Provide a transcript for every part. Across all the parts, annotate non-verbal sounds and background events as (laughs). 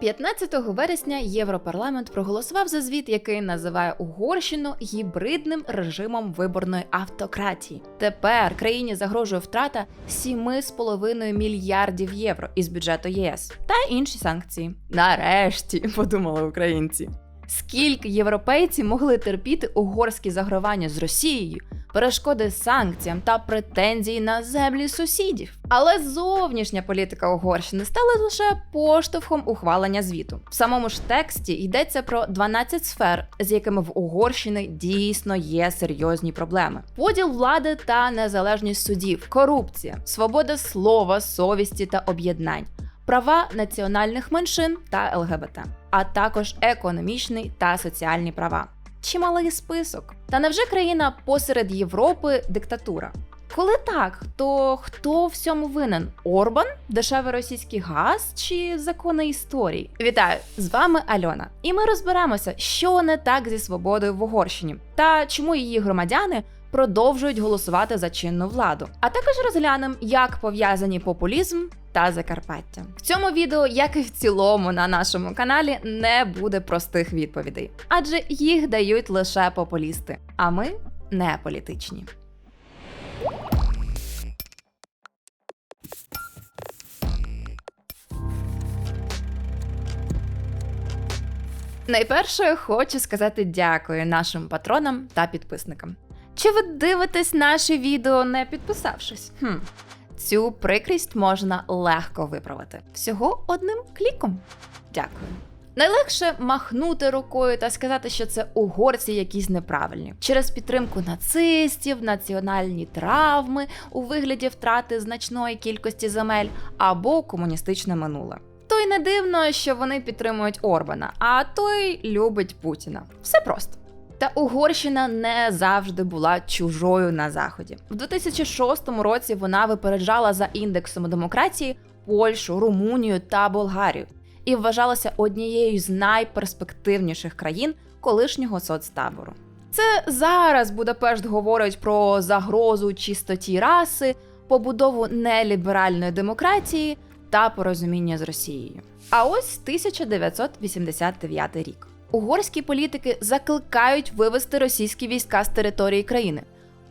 15 вересня Європарламент проголосував за звіт, який називає Угорщину гібридним режимом виборної автократії. Тепер країні загрожує втрата 7,5 мільярдів євро із бюджету ЄС та інші санкції. Нарешті (laughs) подумали українці. Скільки європейці могли терпіти угорські загравання з Росією, перешкоди санкціям та претензії на землі сусідів. Але зовнішня політика Угорщини стала лише поштовхом ухвалення звіту. В самому ж тексті йдеться про 12 сфер, з якими в Угорщини дійсно є серйозні проблеми: поділ влади та незалежність судів, корупція, свобода слова, совісті та об'єднань. Права національних меншин та ЛГБТ, а також економічний та соціальні права чималий список. Та невже країна посеред Європи диктатура? Коли так, то хто в цьому винен? Орбан, дешевий російський газ чи закони історії? Вітаю! З вами Альона, і ми розберемося, що не так зі свободою в Угорщині та чому її громадяни продовжують голосувати за чинну владу. А також розглянемо, як пов'язані популізм та Закарпаття. В цьому відео, як і в цілому на нашому каналі, не буде простих відповідей, адже їх дають лише популісти, а ми не політичні. Найперше хочу сказати дякую нашим патронам та підписникам. Чи ви дивитесь наші відео, не підписавшись? Хм. Цю прикрість можна легко виправити всього одним кліком. Дякую. Найлегше махнути рукою та сказати, що це угорці якісь неправильні через підтримку нацистів, національні травми у вигляді втрати значної кількості земель або комуністичне минуле. То й не дивно, що вони підтримують Орбана, а той любить Путіна. Все просто. Та Угорщина не завжди була чужою на заході. В 2006 році вона випереджала за індексом демократії Польщу, Румунію та Болгарію і вважалася однією з найперспективніших країн колишнього соцтабору. Це зараз Будапешт говорить про загрозу чистоті раси, побудову неліберальної демократії та порозуміння з Росією. А ось 1989 рік. Угорські політики закликають вивести російські війська з території країни,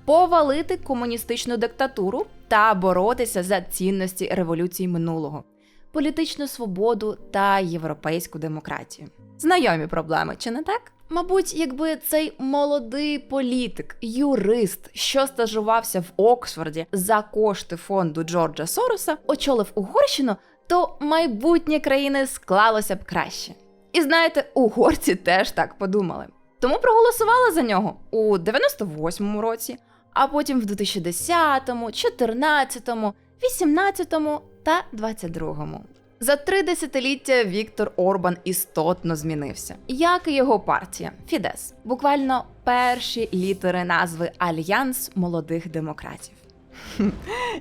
повалити комуністичну диктатуру та боротися за цінності революції минулого, політичну свободу та європейську демократію. Знайомі проблеми, чи не так? Мабуть, якби цей молодий політик, юрист, що стажувався в Оксфорді за кошти фонду Джорджа Сороса, очолив Угорщину, то майбутнє країни склалося б краще. І знаєте, угорці теж так подумали. Тому проголосували за нього у 98-му році, а потім в 2010-му, 14-му, 18-му та 22-му. За три десятиліття Віктор Орбан істотно змінився, як і його партія Фідес. Буквально перші літери назви Альянс молодих демократів.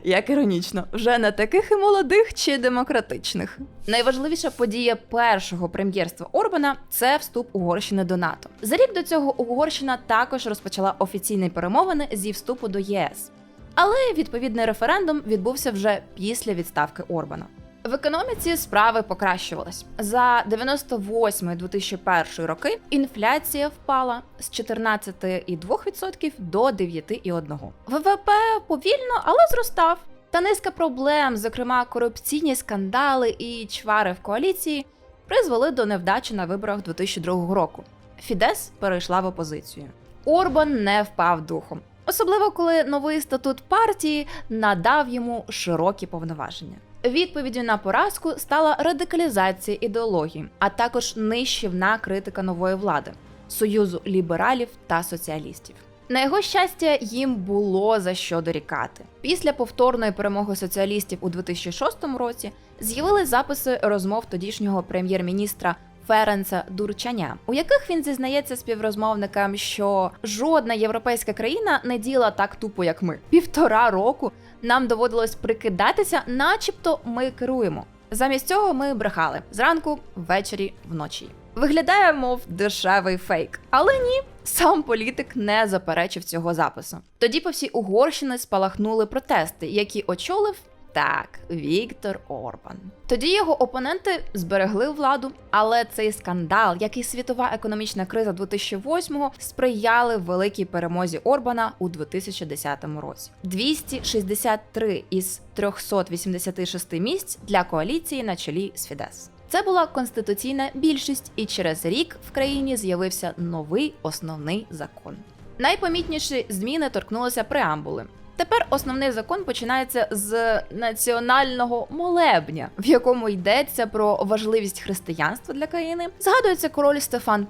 Як іронічно, вже не таких і молодих чи демократичних. Найважливіша подія першого прем'єрства Орбана це вступ Угорщини до НАТО. За рік до цього Угорщина також розпочала офіційні перемовини зі вступу до ЄС. Але відповідний референдум відбувся вже після відставки Орбана. В економіці справи покращувались. За 98-2001 роки інфляція впала з 14,2% до 9,1%. ВВП повільно, але зростав. Та низка проблем, зокрема корупційні скандали і чвари в коаліції, призвели до невдачі на виборах 2002 року. Фідес перейшла в опозицію. Орбан не впав духом, особливо коли новий статут партії надав йому широкі повноваження. Відповіддю на поразку стала радикалізація ідеології, а також нищівна критика нової влади союзу лібералів та соціалістів. На його щастя, їм було за що дорікати. Після повторної перемоги соціалістів у 2006 році з'явились записи розмов тодішнього прем'єр-міністра Ференца Дурчаня, у яких він зізнається співрозмовникам, що жодна європейська країна не діла так тупо, як ми. Півтора року нам доводилось прикидатися, начебто ми керуємо. Замість цього ми брехали зранку, ввечері, вночі. Виглядає, мов дешевий фейк, але ні. Сам політик не заперечив цього запису. Тоді по всій Угорщині спалахнули протести, які очолив Так, Віктор Орбан. Тоді його опоненти зберегли владу, але цей скандал, як і світова економічна криза 2008-го, сприяли великій перемозі Орбана у 2010 році. 263 із 386 місць для коаліції на чолі з Фідес. Це була конституційна більшість, і через рік в країні з'явився новий основний закон. Найпомітніші зміни торкнулися преамбули. Тепер основний закон починається з національного молебня, в якому йдеться про важливість християнства для країни. Згадується король Стефан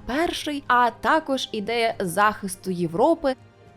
І, а також ідея захисту Європи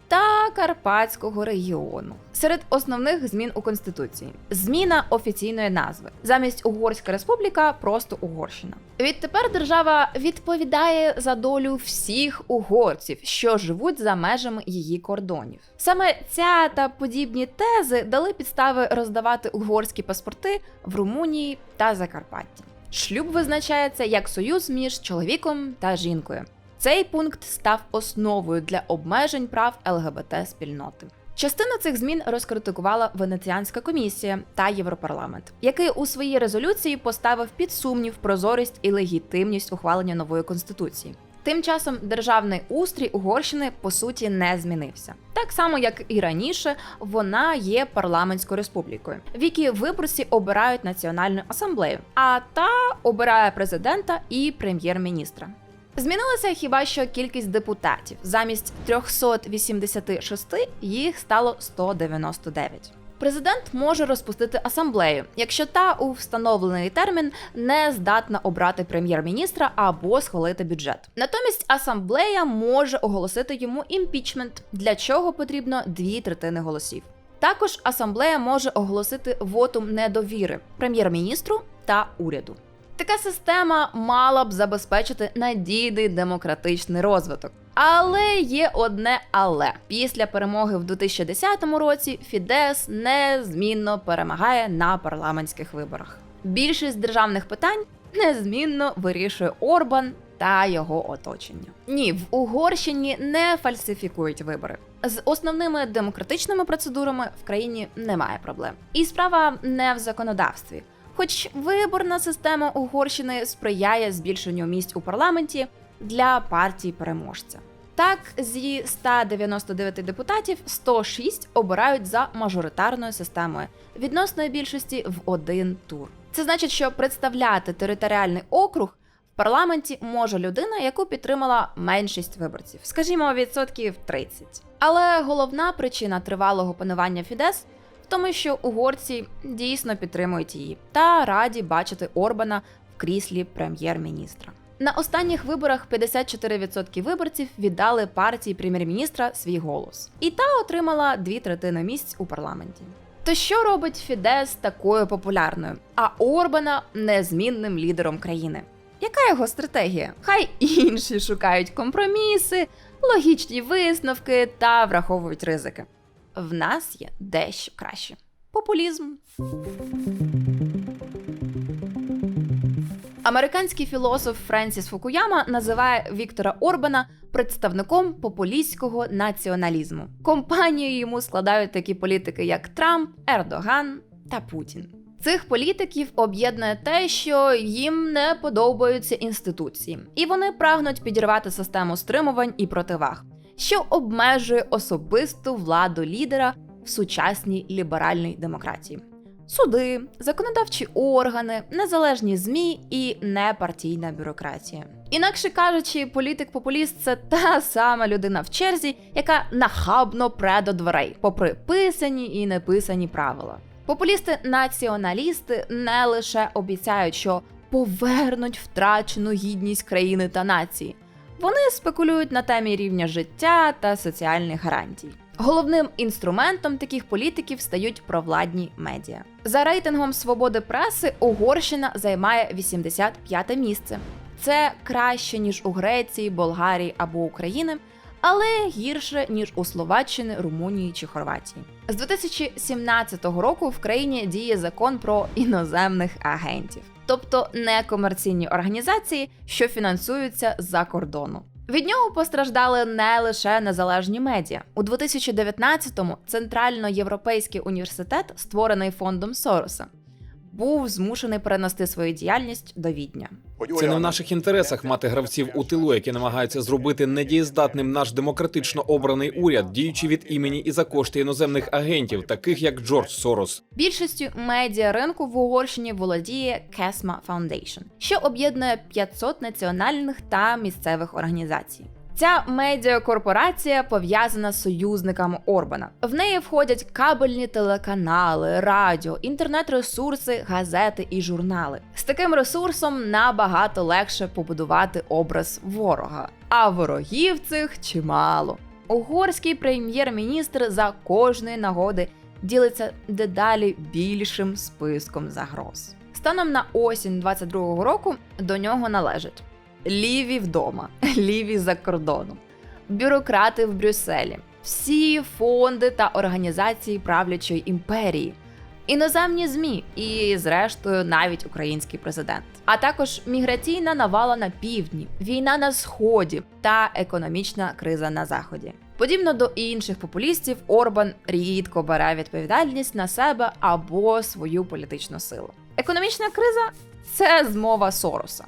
та Карпатського регіону. Серед основних змін у конституції зміна офіційної назви замість Угорська Республіка, просто Угорщина. Відтепер держава відповідає за долю всіх угорців, що живуть за межами її кордонів. Саме ця та подібні тези дали підстави роздавати угорські паспорти в Румунії та Закарпатті. Шлюб визначається як союз між чоловіком та жінкою. Цей пункт став основою для обмежень прав ЛГБТ спільноти. Частину цих змін розкритикувала Венеціанська комісія та Європарламент, який у своїй резолюції поставив під сумнів прозорість і легітимність ухвалення нової конституції. Тим часом державний устрій Угорщини по суті не змінився. Так само, як і раніше, вона є парламентською республікою, в якій виборці обирають національну асамблею, а та обирає президента і прем'єр-міністра. Змінилася хіба що кількість депутатів. Замість 386 їх стало 199. Президент може розпустити асамблею, якщо та у встановлений термін не здатна обрати прем'єр-міністра або схвалити бюджет. Натомість асамблея може оголосити йому імпічмент, для чого потрібно дві третини голосів. Також асамблея може оголосити вотум недовіри прем'єр-міністру та уряду. Така система мала б забезпечити надійний демократичний розвиток. Але є одне але після перемоги в 2010 році Фідес незмінно перемагає на парламентських виборах. Більшість державних питань незмінно вирішує Орбан та його оточення. Ні, в Угорщині не фальсифікують вибори. З основними демократичними процедурами в країні немає проблем. І справа не в законодавстві. Хоч виборна система Угорщини сприяє збільшенню місць у парламенті для партії переможця. Так, зі 199 депутатів 106 обирають за мажоритарною системою відносної більшості в один тур. Це значить, що представляти територіальний округ в парламенті може людина, яку підтримала меншість виборців, скажімо, відсотків 30. Але головна причина тривалого панування Фідес тому що угорці дійсно підтримують її та раді бачити Орбана в кріслі прем'єр-міністра. На останніх виборах 54% виборців віддали партії прем'єр-міністра свій голос, і та отримала дві третини місць у парламенті. То що робить Фідес такою популярною, а Орбана незмінним лідером країни? Яка його стратегія? Хай інші шукають компроміси, логічні висновки та враховують ризики в нас є дещо краще. Популізм. Американський філософ Френсіс Фукуяма називає Віктора Орбана представником популістського націоналізму. Компанію йому складають такі політики, як Трамп, Ердоган та Путін. Цих політиків об'єднує те, що їм не подобаються інституції, і вони прагнуть підірвати систему стримувань і противаг що обмежує особисту владу лідера в сучасній ліберальній демократії. Суди, законодавчі органи, незалежні змі і непартійна бюрократія. Інакше кажучи, політик-популіст це та сама людина в черзі, яка нахабно пре до дверей, попри писані і неписані правила. Популісти-націоналісти не лише обіцяють, що повернуть втрачену гідність країни та нації. Вони спекулюють на темі рівня життя та соціальних гарантій. Головним інструментом таких політиків стають провладні медіа. За рейтингом свободи преси Угорщина займає 85-те місце. Це краще ніж у Греції, Болгарії або України, але гірше ніж у Словаччини, Румунії чи Хорватії. З 2017 року в країні діє закон про іноземних агентів тобто некомерційні організації, що фінансуються за кордону. Від нього постраждали не лише незалежні медіа. У 2019-му Центральноєвропейський університет, створений фондом Сороса, був змушений перенести свою діяльність до Відня. Це не в наших інтересах мати гравців у тилу, які намагаються зробити недієздатним наш демократично обраний уряд, діючи від імені і за кошти іноземних агентів, таких як Джордж Сорос. Більшістю медіа ринку в Угорщині володіє Кесма Foundation, що об'єднує 500 національних та місцевих організацій. Ця медіакорпорація пов'язана з союзниками Орбана. В неї входять кабельні телеканали, радіо, інтернет-ресурси, газети і журнали. З таким ресурсом набагато легше побудувати образ ворога, а ворогів цих чимало. Угорський прем'єр-міністр за кожної нагоди ділиться дедалі більшим списком загроз. Станом на осінь 22-го року до нього належать ліві вдома, (laughs) ліві за кордоном, бюрократи в Брюсселі, всі фонди та організації правлячої імперії, іноземні змі і, зрештою, навіть український президент, а також міграційна навала на півдні, війна на сході та економічна криза на заході. Подібно до інших популістів, Орбан рідко бере відповідальність на себе або свою політичну силу. Економічна криза це змова Сороса.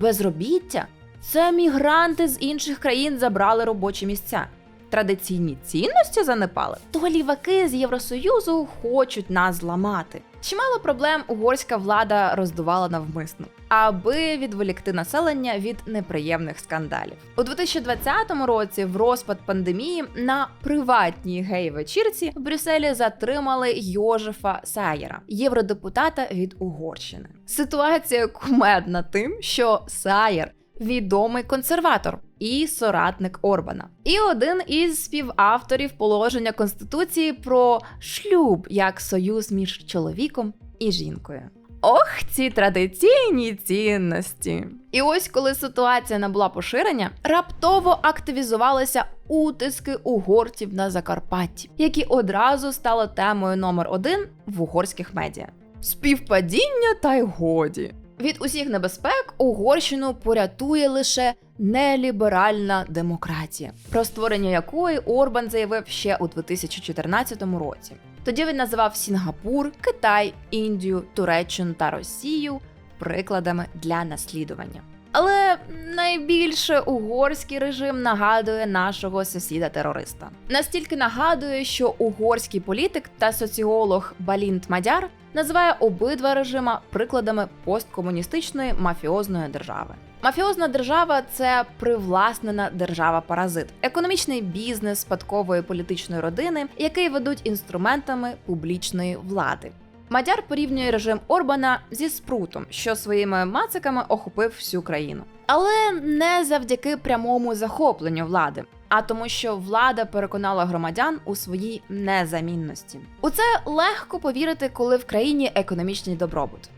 Безробіття це мігранти з інших країн забрали робочі місця. Традиційні цінності занепали, то ліваки з Євросоюзу хочуть нас зламати. Чимало проблем угорська влада роздувала навмисно, аби відволікти населення від неприємних скандалів. У 2020 році, в розпад пандемії, на приватній гей-вечірці в Брюсселі затримали Йожефа Саєра, євродепутата від Угорщини. Ситуація кумедна тим, що Саєр відомий консерватор і соратник Орбана, і один із співавторів положення конституції про шлюб як союз між чоловіком і жінкою. Ох, ці традиційні цінності. І ось коли ситуація набула поширення, раптово активізувалися утиски угорців на Закарпатті, які одразу стали темою номер один в угорських медіа. Співпадіння та й годі. Від усіх небезпек Угорщину порятує лише неліберальна демократія, про створення якої Орбан заявив ще у 2014 році. Тоді він називав Сінгапур, Китай, Індію, Туреччину та Росію прикладами для наслідування. Але найбільше угорський режим нагадує нашого сусіда-терориста. Настільки нагадує, що угорський політик та соціолог Балінт Мадяр називає обидва режима прикладами посткомуністичної мафіозної держави. Мафіозна держава це привласнена держава-паразит, економічний бізнес спадкової політичної родини, який ведуть інструментами публічної влади. Мадяр порівнює режим Орбана зі спрутом, що своїми мациками охопив всю країну. Але не завдяки прямому захопленню влади, а тому, що влада переконала громадян у своїй незамінності. У це легко повірити, коли в країні економічний добробут.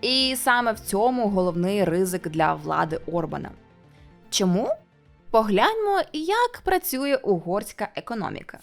І саме в цьому головний ризик для влади Орбана. Чому? Погляньмо, як працює угорська економіка.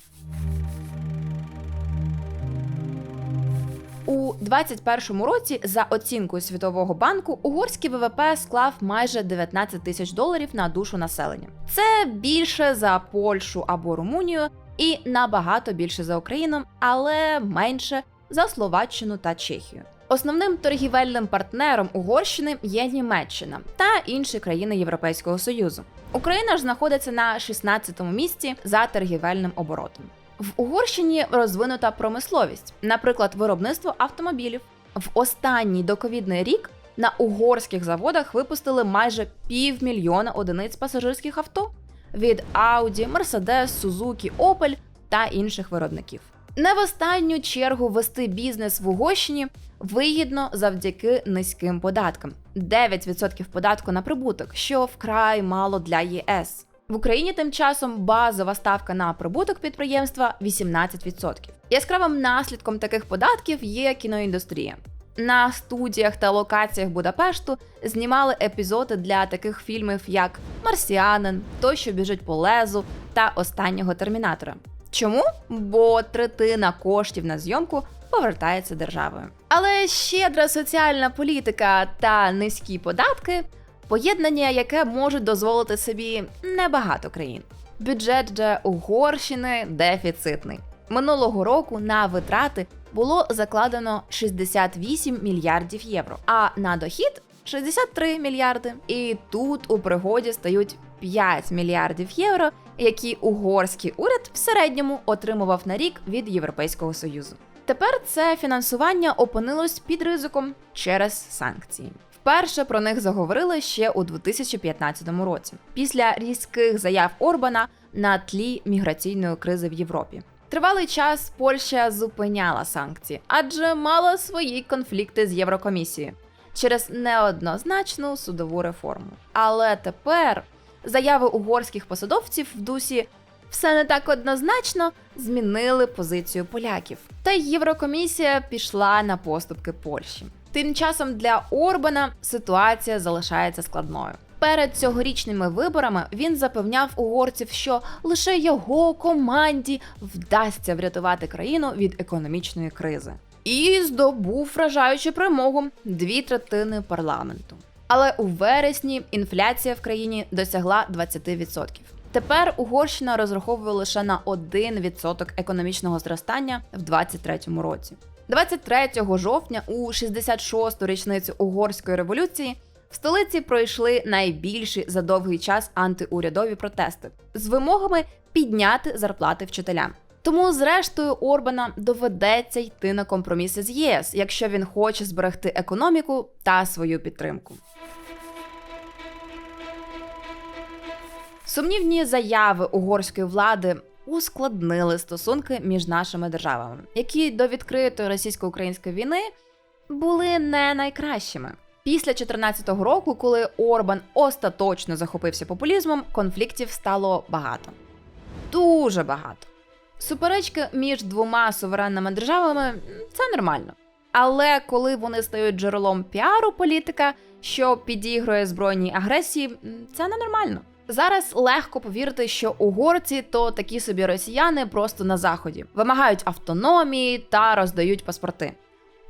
У 2021 році, за оцінкою Світового банку, угорський ВВП склав майже 19 тисяч доларів на душу населення. Це більше за Польщу або Румунію і набагато більше за Україну, але менше за Словаччину та Чехію. Основним торгівельним партнером Угорщини є Німеччина та інші країни Європейського Союзу. Україна ж знаходиться на 16-му місці за торгівельним оборотом. В Угорщині розвинута промисловість, наприклад, виробництво автомобілів. В останній доковідний рік на угорських заводах випустили майже півмільйона одиниць пасажирських авто від Audi, Mercedes, Suzuki, Opel та інших виробників. Не в останню чергу вести бізнес в Угорщині вигідно завдяки низьким податкам 9% податку на прибуток, що вкрай мало для ЄС. В Україні тим часом базова ставка на прибуток підприємства 18%. Яскравим наслідком таких податків є кіноіндустрія. На студіях та локаціях Будапешту знімали епізоди для таких фільмів, як Марсіанин, Той, що біжить по лезу та останнього термінатора. Чому? Бо третина коштів на зйомку повертається державою. Але щедра соціальна політика та низькі податки Поєднання, яке можуть дозволити собі небагато країн. Бюджет же Угорщини дефіцитний. Минулого року на витрати було закладено 68 мільярдів євро, а на дохід 63 мільярди. І тут у пригоді стають 5 мільярдів євро, які угорський уряд в середньому отримував на рік від Європейського союзу. Тепер це фінансування опинилось під ризиком через санкції. Вперше про них заговорили ще у 2015 році, після різких заяв Орбана на тлі міграційної кризи в Європі. Тривалий час Польща зупиняла санкції, адже мала свої конфлікти з Єврокомісією через неоднозначну судову реформу. Але тепер заяви угорських посадовців в дусі все не так однозначно змінили позицію поляків. Та Єврокомісія пішла на поступки Польщі. Тим часом для Орбана ситуація залишається складною. Перед цьогорічними виборами він запевняв угорців, що лише його команді вдасться врятувати країну від економічної кризи. І здобув вражаючу перемогу дві третини парламенту. Але у вересні інфляція в країні досягла 20%. Тепер Угорщина розраховує лише на 1% економічного зростання в 2023 році. 23 жовтня, у 66-ту річницю угорської революції, в столиці пройшли найбільші за довгий час антиурядові протести з вимогами підняти зарплати вчителям. Тому, зрештою, Орбана доведеться йти на компроміси з ЄС, якщо він хоче зберегти економіку та свою підтримку. Сумнівні заяви угорської влади ускладнили стосунки між нашими державами, які до відкритої російсько-української війни були не найкращими. Після 2014 року, коли Орбан остаточно захопився популізмом, конфліктів стало багато. Дуже багато. Суперечки між двома суверенними державами це нормально. Але коли вони стають джерелом піару політика, що підігрує збройній агресії, це ненормально. Зараз легко повірити, що угорці то такі собі росіяни просто на заході, вимагають автономії та роздають паспорти.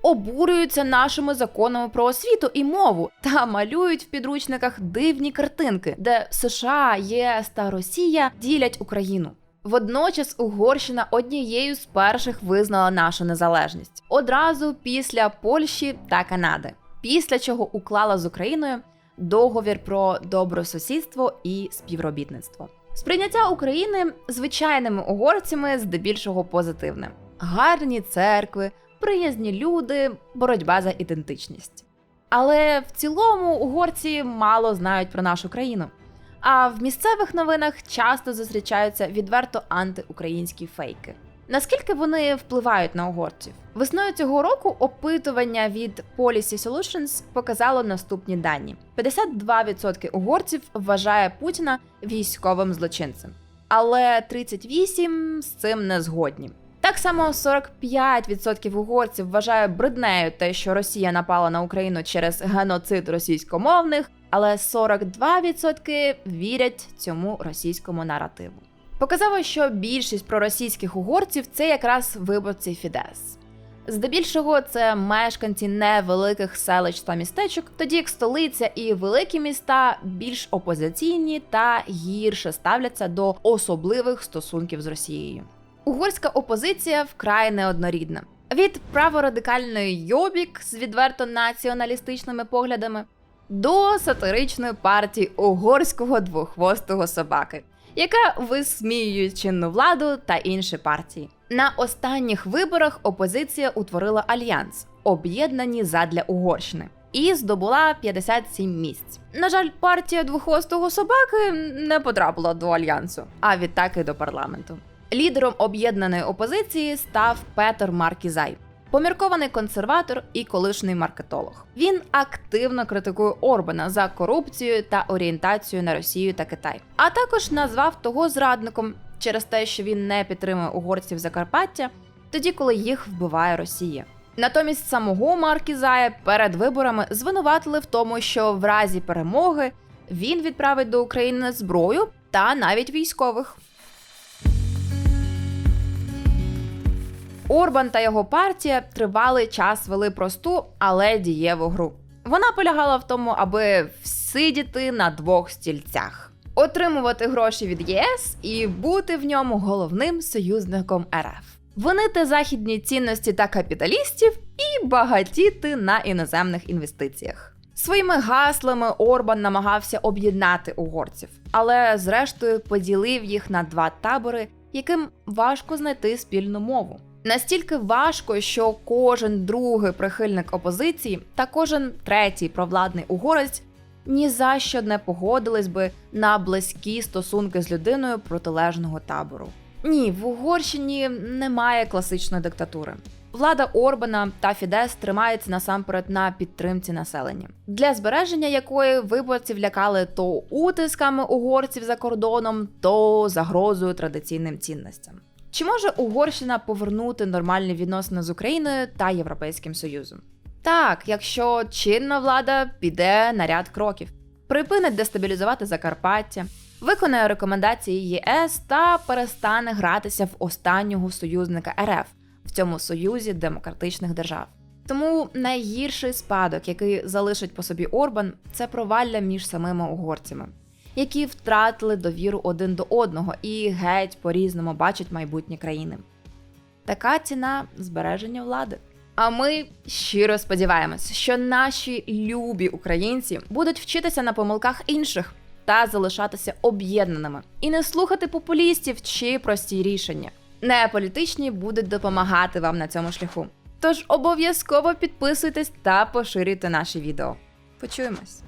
Обурюються нашими законами про освіту і мову та малюють в підручниках дивні картинки, де США, ЄС та Росія ділять Україну. Водночас Угорщина однією з перших визнала нашу незалежність одразу після Польщі та Канади, після чого уклала з Україною договір про добросусідство і співробітництво. Сприйняття України звичайними угорцями здебільшого позитивне: гарні церкви, приязні люди, боротьба за ідентичність. Але в цілому угорці мало знають про нашу країну. А в місцевих новинах часто зустрічаються відверто антиукраїнські фейки. Наскільки вони впливають на угорців? Весною цього року опитування від Policy Solutions показало наступні дані: 52% угорців вважає Путіна військовим злочинцем, але 38% з цим не згодні. Так само 45% угорців вважає бриднею те, що Росія напала на Україну через геноцид російськомовних, але 42% вірять цьому російському наративу. Показало, що більшість проросійських угорців це якраз виборці Фідес. Здебільшого це мешканці невеликих селищ та містечок, тоді як столиця і великі міста більш опозиційні та гірше ставляться до особливих стосунків з Росією. Угорська опозиція вкрай неоднорідна. Від праворадикальної Йобік з відверто націоналістичними поглядами до сатиричної партії угорського двохвостого собаки, яка висміює чинну владу та інші партії. На останніх виборах опозиція утворила альянс, об'єднані задля Угорщини, і здобула 57 місць. На жаль, партія двохвостого собаки не потрапила до альянсу, а відтак і до парламенту. Лідером об'єднаної опозиції став Петер Маркізай, поміркований консерватор і колишній маркетолог. Він активно критикує Орбана за корупцію та орієнтацію на Росію та Китай, а також назвав того зрадником через те, що він не підтримує угорців Закарпаття, тоді коли їх вбиває Росія. Натомість самого Маркізая перед виборами звинуватили в тому, що в разі перемоги він відправить до України зброю та навіть військових. Орбан та його партія тривалий час вели просту, але дієву гру. Вона полягала в тому, аби всі сидіти на двох стільцях, отримувати гроші від ЄС і бути в ньому головним союзником РФ. Винити західні цінності та капіталістів і багатіти на іноземних інвестиціях. Своїми гаслами Орбан намагався об'єднати угорців, але зрештою поділив їх на два табори, яким важко знайти спільну мову. Настільки важко, що кожен другий прихильник опозиції та кожен третій провладний угорець ні за що не погодились би на близькі стосунки з людиною протилежного табору. Ні, в Угорщині немає класичної диктатури. Влада Орбана та Фідес тримаються насамперед на підтримці населення, для збереження якої виборців лякали то утисками угорців за кордоном, то загрозою традиційним цінностям. Чи може Угорщина повернути нормальні відносини з Україною та Європейським Союзом? Так, якщо чинна влада піде на ряд кроків, припинить дестабілізувати Закарпаття, виконає рекомендації ЄС та перестане гратися в останнього союзника РФ в цьому союзі демократичних держав. Тому найгірший спадок, який залишить по собі Орбан, це провалля між самими угорцями, які втратили довіру один до одного і геть по-різному бачать майбутнє країни. Така ціна збереження влади. А ми щиро сподіваємось, що наші любі українці будуть вчитися на помилках інших та залишатися об'єднаними і не слухати популістів чи прості рішення. Неполітичні будуть допомагати вам на цьому шляху. Тож обов'язково підписуйтесь та поширюйте наші відео. Почуємось!